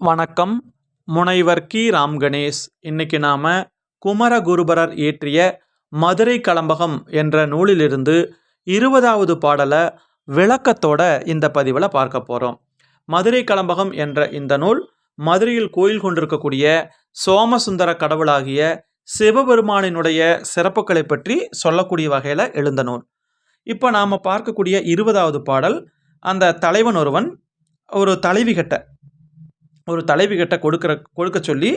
வணக்கம். முனைவர் கி. ராம் கணேஷ். இன்னைக்கு நாம் குமரகுருபரர் இயற்றிய மதுரை கலம்பகம் என்ற நூலிலிருந்து இருபதாவது பாடலை விளக்கத்தோட இந்த பதிவில் பார்க்க போகிறோம் மதுரை கலம்பகம் என்ற இந்த நூல் மதுரையில் கோயில் கொண்டிருக்கக்கூடிய சோமசுந்தர கடவுளாகிய சிவபெருமானினுடைய சிறப்புகளை பற்றி சொல்லக்கூடிய வகையில் எழுந்த நூல். இப்போ நாம் பார்க்கக்கூடிய இருபதாவது பாடல் அந்த தலைவன் ஒருவன் ஒரு தலைவிகட்ட ஒரு தலைவி கிட்ட கொடுக்குற கொடுக்க சொல்லி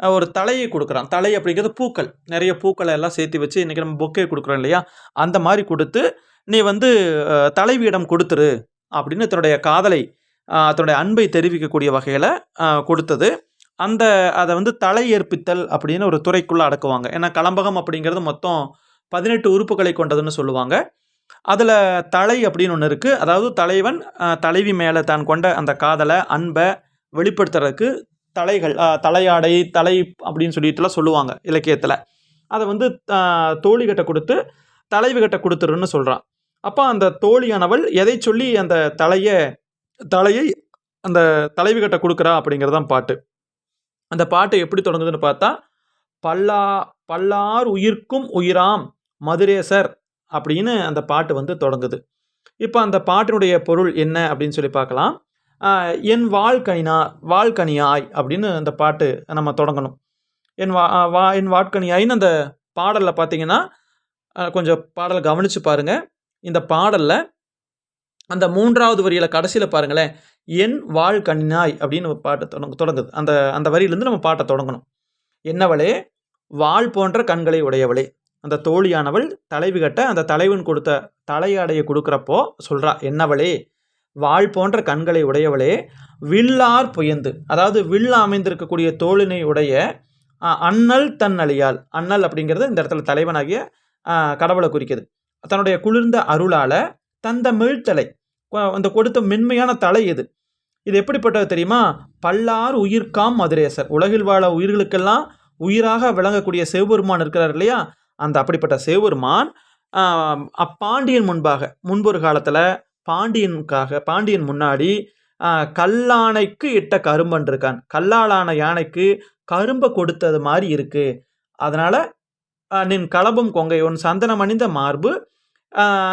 ஒரு தலையை கொடுக்குறான். தலை அப்படிங்கிறது பூக்கள். நிறைய பூக்களை எல்லாம் சேர்த்து வச்சு இன்றைக்கி நம்ம பொக்கே கொடுக்குறோம் இல்லையா? அந்த மாதிரி கொடுத்து நீ வந்து தலைவியிடம் கொடுத்துரு அப்படின்னு தன்னுடைய காதலை தன்னுடைய அன்பை தெரிவிக்கக்கூடிய வகையில் கொடுத்தது. அந்த அதை வந்து தலை ஏற்பித்தல் அப்படின்னு ஒரு துறைக்குள்ளே அடக்குவாங்க. ஏன்னா கலம்பகம் அப்படிங்கிறது மொத்தம் பதினெட்டு உறுப்புகளை கொண்டதுன்னு சொல்லுவாங்க. அதில் தலை அப்படின்னு ஒன்று இருக்குது அதாவது தலைவன் தலைவி மேலே தான் கொண்ட அந்த காதலை அன்பை வெளிப்படுத்துறதுக்கு தலைகள் தலையாடை தலை அப்படின்னு சொல்லிட்டுலாம் சொல்லுவாங்க இலக்கியத்தில். அதை வந்து அஹ், தோழிகிட்ட கொடுத்து தலைவி கிட்ட கொடுத்துருன்னு சொல்கிறான் அப்போ அந்த தோழியானவள் எதை சொல்லி அந்த தலையை தலையை அந்த தலைவி கிட்ட கொடுக்குறா அப்படிங்கிறதான் பாட்டு. அந்த பாட்டு எப்படி தொடங்குதுன்னு பார்த்தா பல்லா பல்லார் உயிர்க்கும் உயிராம் மதுரேசர் அப்படின்னு அந்த பாட்டு வந்து தொடங்குது. இப்போ அந்த பாட்டினுடைய பொருள் என்ன அப்படின்னு சொல்லி பார்க்கலாம். என் வாழ்கனினா வாழ்கனியாய் அப்படின்னு அந்த பாட்டு நம்ம தொடங்கணும். என் வா வா என் வாட்கனியாயின்னு அந்த பாடலில் பார்த்தீங்கன்னா கொஞ்சம் பாடலை கவனித்து பாருங்கள் இந்த பாடலில் அந்த மூன்றாவது வரியில் கடைசியில் பாருங்களேன் என் வாழ்கனினாய் அப்படின்னு ஒரு பாட்டு தொடங்க தொடங்குது. அந்த அந்த வரியிலேருந்து நம்ம பாட்டை தொடங்கணும். என்னவளே வாள் போன்ற கண்களை உடையவளே அந்த தோழியானவள் தலைவி கட்ட அந்த தலைவன் கொடுத்த தலையாடையை கொடுக்குறப்போ சொல்கிறா என்னவளே வாள் போன்ற கண்களை உடையவளே வில்லார் புயந்து அதாவது வில் அமைந்திருக்கக்கூடிய தோளினை உடைய அண்ணல் தன் அழியால் அண்ணல் அப்படிங்கிறது இந்த இடத்துல தலைவனாகிய கடவுளை குறிக்குது. தன்னுடைய குளிர்ந்த அருளால தந்த மிழ்த்தலை அந்த கொடுத்த மென்மையான தலை இது. இது எப்படிப்பட்டது தெரியுமா? பல்லார் உயிர்காம் மதுரேசர். உலகில் வாழ உயிர்களுக்கெல்லாம் உயிராக விளங்கக்கூடிய சிவபெருமான் இருக்கிறார் இல்லையா? அந்த அப்படிப்பட்ட சிவபெருமான் அப்பாண்டியன் முன்பாக முன்பொரு காலத்தில் பாண்டியனுக்காக பாண்டியன் முன்னாடி கல்லானைக்கு இட்ட கரும்பன் இருக்கான். கல்லாலான யானைக்கு கரும்பை கொடுத்தது மாதிரி இருக்கு. அதனால் நின் களபம் கொங்கை உன் சந்தனம் அணிந்த மார்பு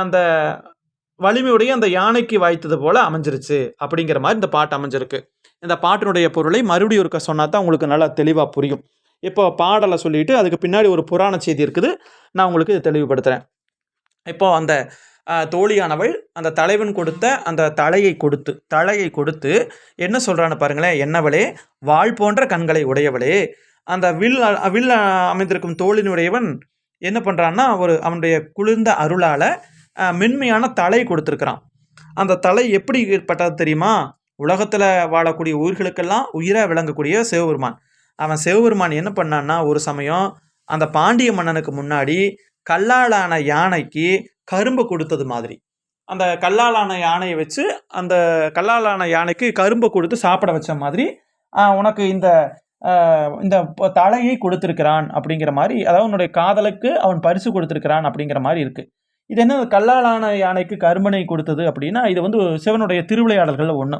அந்த வலிமையுடைய அந்த யானைக்கு வாய்த்தது போல் அமைஞ்சிருச்சு அப்படிங்கிற மாதிரி இந்த பாட்டு அமைஞ்சிருக்கு. இந்த பாட்டினுடைய பொருளை மறுபடியும் இருக்க சொன்னால் தான் உங்களுக்கு நல்லா தெளிவாக புரியும். இப்போ பாடலை சொல்லிட்டு அதுக்கு பின்னாடி ஒரு புராண செய்தி இருக்குது. நான் உங்களுக்கு இதை தெளிவுபடுத்துகிறேன் இப்போ அந்த தோழியானவள் அந்த தலைவன் கொடுத்த அந்த தலையை கொடுத்து தலையை கொடுத்து என்ன சொல்கிறான்னு பாருங்களேன் என்னவளே வாள் போன்ற கண்களை உடையவளே. அந்த வில் வில் அமைந்திருக்கும் தோழினுடையவன் என்ன பண்ணுறான்னா ஒரு அவனுடைய குளிர்ந்த அருளால் மென்மையான தலை கொடுத்துருக்குறான். அந்த தலை எப்படி ஏற்பட்டது தெரியுமா? உலகத்தில் வாழக்கூடிய உயிர்களுக்கெல்லாம் உயிராக விளங்கக்கூடிய சிவபெருமான். அவன் சிவபெருமான் என்ன பண்ணான்னா ஒரு சமயம் அந்த பாண்டிய மன்னனுக்கு முன்னாடி கல்லாலான யானைக்கு கரும்பு கொடுத்தது மாதிரி. அந்த கல்லாலான யானையை வச்சு அந்த கல்லாலான யானைக்கு கரும்பை கொடுத்து சாப்பிட வச்ச மாதிரி உனக்கு இந்த இந்த தலையை கொடுத்துருக்கிறான் அப்படிங்கிற மாதிரி அதாவது உன்னுடைய காதலுக்கு அவன் பரிசு கொடுத்துருக்கிறான் அப்படிங்கிற மாதிரி இருக்குது இது என்ன கல்லாலான யானைக்கு கரும்பனை கொடுத்தது அப்படின்னா இது வந்து சிவனுடைய திருவிளையாடல்களில் ஒன்று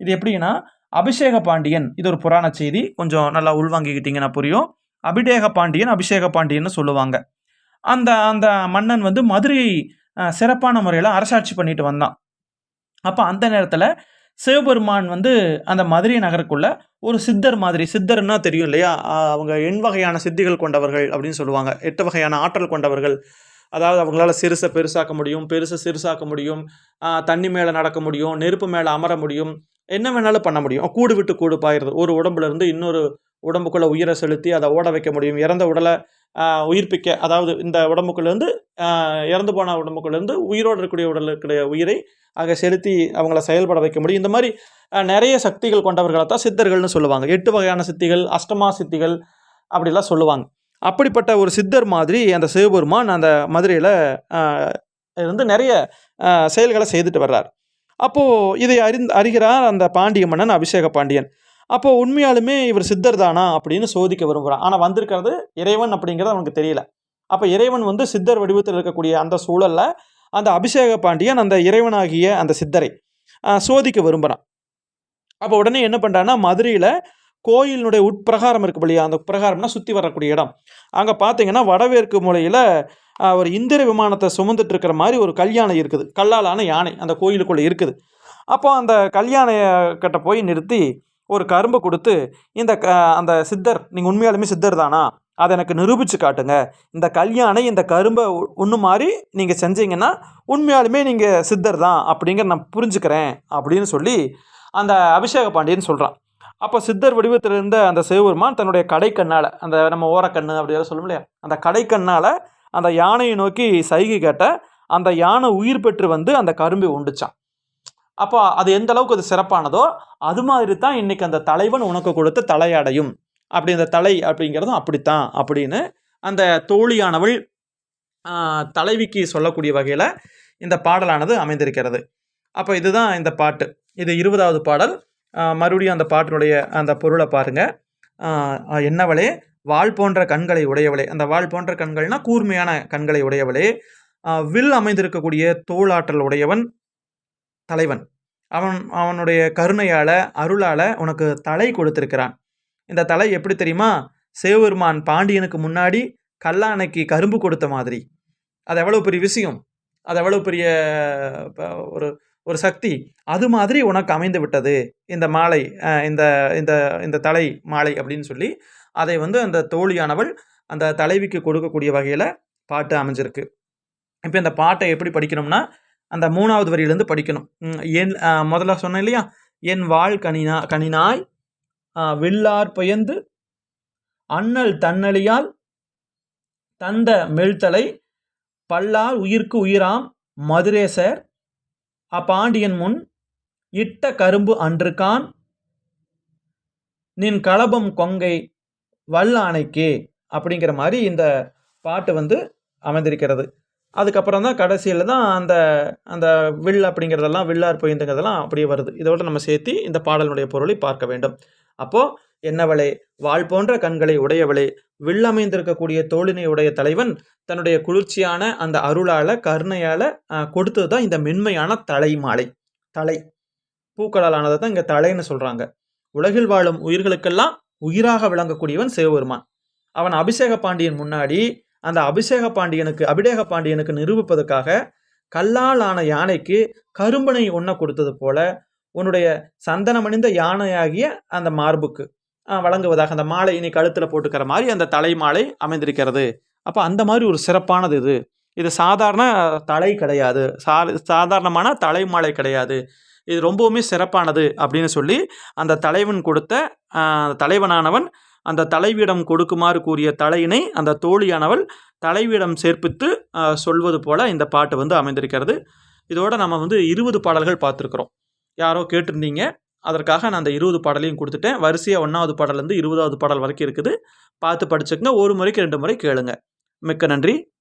இது எப்படின்னா அபிஷேக பாண்டியன் இது ஒரு புராண செய்தி. கொஞ்சம் நல்லா உள்வாங்கிக்கிட்டிங்கன்னா புரியும். அபிடேக பாண்டியன் அபிஷேக பாண்டியன்னு சொல்லுவாங்க. அந்த அந்த மன்னன் வந்து மதுரையை சிறப்பான முறையில் அரசாட்சி பண்ணிட்டு வந்தான். அப்போ அந்த நேரத்தில் சிவபெருமான் வந்து அந்த மதுரை நகருக்குள்ள ஒரு சித்தர் மாதிரி சித்தர்னா தெரியும் இல்லையா? அவங்க எண் வகையான சித்திகள் கொண்டவர்கள் அப்படின்னு சொல்லுவாங்க. எட்டு வகையான ஆற்றல் கொண்டவர்கள். அதாவது அவங்களால சிறுசை பெருசாக்க முடியும் பெருசை சிறுசாக்க முடியும் தண்ணி மேலே நடக்க முடியும் நெருப்பு மேலே அமர முடியும். என்ன வேணாலும் பண்ண முடியும். கூடு விட்டு கூடு பாயிருது ஒரு உடம்புலேருந்து இன்னொரு உடம்புக்குள்ளே உயிரை செலுத்தி அதை ஓட வைக்க முடியும். இறந்த உடலை உயிர்ப்பிக்க அதாவது இந்த உடம்புக்குள்ளேருந்து இறந்து போன உடம்புக்குள்ளேருந்து உயிரோடு இருக்கக்கூடிய உடலில் இருக்கக்கூடிய உயிரை அங்கே செலுத்தி அவங்கள செயல்பட வைக்க முடியும். இந்த மாதிரி நிறைய சக்திகள் கொண்டவர்களை தான் சித்தர்கள்னு சொல்லுவாங்க. எட்டு வகையான சித்திகள் அஷ்டமா சித்திகள் அப்படிலாம் சொல்லுவாங்க. அப்படிப்பட்ட ஒரு சித்தர் மாதிரி அந்த சிவபெருமான் அந்த மதுரையில் இருந்து நிறைய செயல்களை செய்துட்டு வர்றார். அப்போது இதை அறிந்து அறிகிறார் அந்த பாண்டிய மன்னன் அபிஷேக பாண்டியன். அப்போது உண்மையாலுமே இவர் சித்தர் தானா அப்படின்னு சோதிக்க விரும்புகிறான் ஆனால் வந்திருக்கிறது இறைவன் அப்படிங்கிறது அவனுக்கு தெரியல. அப்போ இறைவன் வந்து சித்தர் வடிவத்தில் இருக்கக்கூடிய அந்த சூழலில் அந்த அபிஷேக பாண்டியன் அந்த இறைவனாகிய அந்த சித்தரை சோதிக்க விரும்புகிறான். அப்போ உடனே என்ன பண்ணுறான்னா மதுரையில் கோயிலினுடைய உட்பிரகாரம் இருக்கு இல்லையா? அந்த பிரகாரம்னா சுற்றி வரக்கூடிய இடம். அங்கே பார்த்தீங்கன்னா வடவேற்கு மூலையில் ஒரு இந்திர விமானத்தை சுமந்துட்டு இருக்கிற மாதிரி ஒரு கல்யாணம் இருக்குது. கல்லாலான யானை அந்த கோயிலுக்குள்ளே இருக்குது. அப்போ அந்த கல்யாண கிட்ட போய் நிறுத்தி ஒரு கரும்பை கொடுத்து இந்த க அந்த சித்தர் நீங்கள் உண்மையாலுமே சித்தர் தானா? அதை எனக்கு நிரூபித்து காட்டுங்க. இந்த கல்யாணை இந்த கரும்பை ஒன்று மாதிரி நீங்கள் செஞ்சீங்கன்னா உண்மையாலுமே நீங்கள் சித்தர் தான் அப்படிங்கிற நான் புரிஞ்சுக்கிறேன் அப்படின்னு சொல்லி அந்த அபிஷேக பாண்டியன் சொல்கிறான் அப்போ சித்தர் வடிவத்தில் இருந்த அந்த சிவபெருமான் தன்னுடைய கடைக்கண்ணால் அந்த நம்ம ஓரக்கண்ணு அப்படியெல்லாம் சொல்லும் இல்லையா? அந்த கடைக்கண்ணால் அந்த யானையை நோக்கி சைகை கேட்ட அந்த யானை உயிர் பெற்று வந்து அந்த கரும்பை உண்டுச்சான் அப்போ அது எந்த அளவுக்கு அது சிறப்பானதோ அது மாதிரி தான் இன்றைக்கி அந்த தலைவன் உனக்கு கொடுத்த தலையடையும். அப்படி இந்த தலை அப்படிங்கிறதும் அப்படித்தான் அப்படின்னு அந்த தோழியானவள் தலைவிக்கு சொல்லக்கூடிய வகையில் இந்த பாடலானது அமைந்திருக்கிறது. அப்போ இதுதான் இந்த பாட்டு. இது இருபதாவது பாடல். மறுபடியும் அந்த பாட்டினுடைய அந்த பொருளை பாருங்கள் என்னவளே? வாள் போன்ற கண்களை உடையவளே. அந்த வாள் போன்ற கண்கள்னா கூர்மையான கண்களை உடையவளே. வில் அமைந்திருக்கக்கூடிய தோளாற்றல் உடையவன் தலைவன். அவன் அவனுடைய கருணையால் அருளால் உனக்கு தலை கொடுத்திருக்கிறான். இந்த தலை எப்படி தெரியுமா? சேவருமான் பாண்டியனுக்கு முன்னாடி கல்லானைக்கு கரும்பு கொடுத்த மாதிரி. அது எவ்வளோ பெரிய விஷயம்? அது எவ்வளோ பெரிய ப- ஒரு ஒரு சக்தி. அது மாதிரி உனக்கு அமைந்து விட்டது. இந்த மாலை இந்த இந்த இந்த தலை மாலை அப்படின்னு சொல்லி அதை வந்து அந்த தோழியானவள் அந்த தலைவிக்கு கொடுக்கக்கூடிய வகையில் பாட்டு அமைஞ்சிருக்கு. இப்போ இந்த பாட்டை எப்படி படிக்கணும்னா அந்த மூணாவது வரியிலேருந்து படிக்கணும். என் முதல்ல சொன்னேன் இல்லையா? என் வாழ் கனினா கனினாய் வில்லார் பயந்து அண்ணல் தன்னலியால் தந்த மெழ்த்தலை பல்லார் உயிர்க்கு உயிராம் மதுரேசர் அப்பாண்டியன் முன் இட்ட கரும்பு அன்றுகான் நின் களபம் கொங்கை வல்லானைக்கே அப்படிங்கிற மாதிரி இந்த பாட்டு வந்து அமைந்திருக்கிறது. அதுக்கப்புறம் தான் கடைசியில் தான் அந்த அந்த வில் அப்படிங்கிறதெல்லாம் வில்லார் பொய்ந்துங்கிறதெல்லாம் அப்படியே வருது. இதோட நம்ம சேர்த்து இந்த பாடலுடைய பொருளை பார்க்க வேண்டும். அப்போது என்னவளே வாழ் போன்ற கண்களை உடையவளே வில்லமைந்திருக்கக்கூடிய தோளினை உடைய தலைவன் தன்னுடைய குளிர்ச்சியான அந்த அருளால் கருணையால் கொடுத்தது தான் இந்த மென்மையான தலை மாலை தலை. பூக்களால் ஆனதை தான் இங்கே தலைன்னு சொல்கிறாங்க உலகில் வாழும் உயிர்களுக்கெல்லாம் உயிராக விளங்கக்கூடியவன் சிவபெருமான். அவன் அபிஷேக பாண்டியன் முன்னாடி அந்த அபிஷேக பாண்டியனுக்கு அபிடேக பாண்டியனுக்கு நிரூபிப்பதற்காக கல்லால் ஆன யானைக்கு கரும்பனை உண்ண கொடுத்தது போல உன்னுடைய சந்தனமணிந்த யானையாகிய அந்த மார்புக்கு. வழங்குவதாக அந்த மாலை இனி கழுத்தில் போட்டுக்கிற மாதிரி அந்த தலை மாலை அமைந்திருக்கிறது. அப்போ அந்த மாதிரி ஒரு சிறப்பானது இது. இது சாதாரண தலை கிடையாது. சா சாதாரணமான தலை மாலை கிடையாது. இது ரொம்பவுமே சிறப்பானது அப்படின்னு சொல்லி அந்த தலைவன் கொடுத்த தலைவனானவன் அந்த தலைவியிடம் கொடுக்குமாறு கூறிய தலையினை அந்த தோழியானவள் தலைவியிடம் சேர்ப்பித்து சொல்வது போல இந்த பாட்டு வந்து அமைந்திருக்கிறது. இதோட நம்ம வந்து இருபது பாடல்கள் பார்த்துருக்குறோம். யாரோ கேட்டிருந்தீங்க. அதற்காக நான் அந்த இருபது பாடலையும் கொடுத்துட்டேன். வரிசையாக ஒன்றாவது பாடலேருந்து இருபதாவது பாடல் வரைக்கும் இருக்குது. பார்த்து படிச்சுக்கங்க. ஒரு முறைக்கு ரெண்டு முறை கேளுங்க. மிக்க நன்றி.